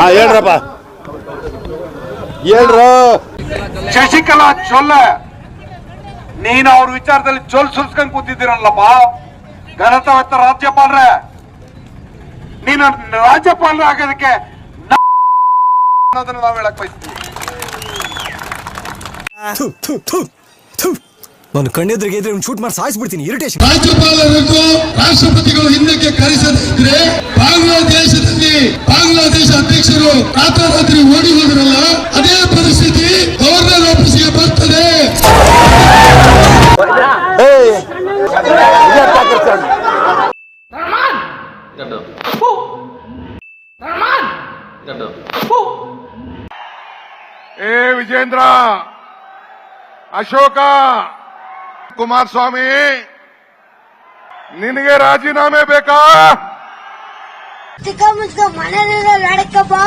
ಹಾ ಹೇಳ್ರಪ್ಪ. ಹೇಳ್ರು. ಶಶಿಕಲಾ ಚೊಲ್ಲ ನೀನು ಅವ್ರ ವಿಚಾರದಲ್ಲಿ ಚೊಲ್ ಸುಲ್ಸ್ಕೊಂಡ್ ಕೂತಿದ್ದೀರಲ್ಲಪ್ಪ. ಘನತವತ್ತ ರಾಜ್ಯಪಾಲರೇ ನೀನು ರಾಜ್ಯಪಾಲರ ಆಗೋದಕ್ಕೆ ಅನ್ನೋದನ್ನ ನಾವು ಹೇಳಕ್ ಬಯಸ್ತೀವಿ. ನಾನು ಕಣ್ಣೆದ್ರಿಗೆ ಇದ್ರೆ ಶೂಟ್ ಮಾಡಿ ಸಾಯಿಸ್ಬಿಡ್ತೀನಿ ಇರಿಟೇಷನ್ ರಾಜ್ಯಪಾಲರನ್ನು ರಾಷ್ಟ್ರಪತಿಗಳು ಹಿಂದಕ್ಕೆ ಕರೆಸದಿದ್ರೆ ಬಾಂಗ್ಲಾದೇಶದಲ್ಲಿ ಬಾಂಗ್ಲಾದೇಶ ಅಧ್ಯಕ್ಷರು ರಾತ್ರೋರಾತ್ರಿ ಓಡಿ ಹೋದ್ರಲ್ಲ, ಅದೇ ಪರಿಸ್ಥಿತಿ ಗವರ್ನರ್ ಆಫೀಸ್ಗೆ ಬರ್ತದೆ. ಏ ವಿಜೇಂದ್ರ, ಅಶೋಕ, ಕುಮಾರಸ್ವಾಮಿ, ನಿನಗೆ ರಾಜೀನಾಮೆ ಬೇಕಾ? முஸ்க மனநிலை நடக்கப்போ